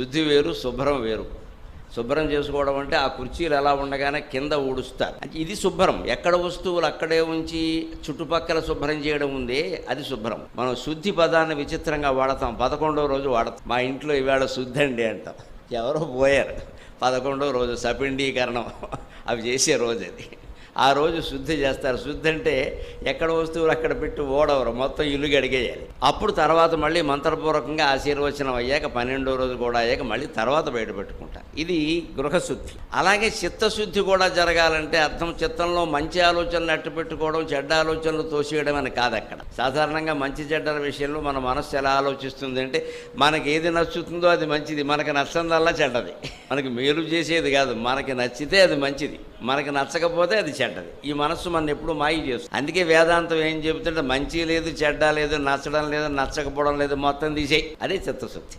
శుద్ధి వేరు శుభ్రం వేరు. శుభ్రం చేసుకోవడం అంటే ఆ కుర్చీలు ఎలా ఉండగానే కింద ఊడుస్తారు. అంటే ఇది శుభ్రం. ఎక్కడ వస్తువులు అక్కడే ఉంచి చుట్టుపక్కల శుభ్రం చేయడం ఉంది అది శుభ్రం. మనం శుద్ధి పదాన్ని విచిత్రంగా వాడతాం. పదకొండవ రోజు వాడతాం. మా ఇంట్లో ఈవేళ శుద్ధి అండి అంటాం. ఎవరో పోయారు. పదకొండవ రోజు సపిండీకరణం. అవి చేసే రోజు అది. ఆ రోజు శుద్ధి చేస్తారు. శుద్ధి అంటే ఎక్కడ వస్తువులు అక్కడ పెట్టి ఓడవరు. మొత్తం ఇల్లు గడిగేయాలి. అప్పుడు తర్వాత మళ్ళీ మంత్రపూర్వకంగా ఆశీర్వచనం అయ్యాక పన్నెండో రోజు కూడా అయ్యాక మళ్ళీ తర్వాత బయట పెట్టుకుంటారు ఇది గృహశుద్ధి. అలాగే చిత్తశుద్ధి కూడా జరగాలంటే అర్థం చిత్తంలో మంచి ఆలోచనలు అట్టు పెట్టుకోవడం చెడ్డ ఆలోచనలు తోసేయడం అని కాదు అక్కడ. సాధారణంగా మంచి చెడ్డల విషయంలో మన మనస్సు ఎలా ఆలోచిస్తుంది అంటే మనకి ఏది నచ్చుతుందో అది మంచిది. మనకి నచ్చందల్లా చెడ్డది. మనకి మేలు చేసేది కాదు. మనకి నచ్చితే అది మంచిది. మనకి నచ్చకపోతే అది చెడ్డది. ఈ మనస్సు మన ఎప్పుడు మాయ చేస్తుంది. అందుకే వేదాంతం ఏం చెబుతుంటే మంచి లేదు చెడ్డ లేదు నచ్చడం లేదు నచ్చకపోవడం లేదు మొత్తం తీసేయి. అదే చిత్తశుద్ధి.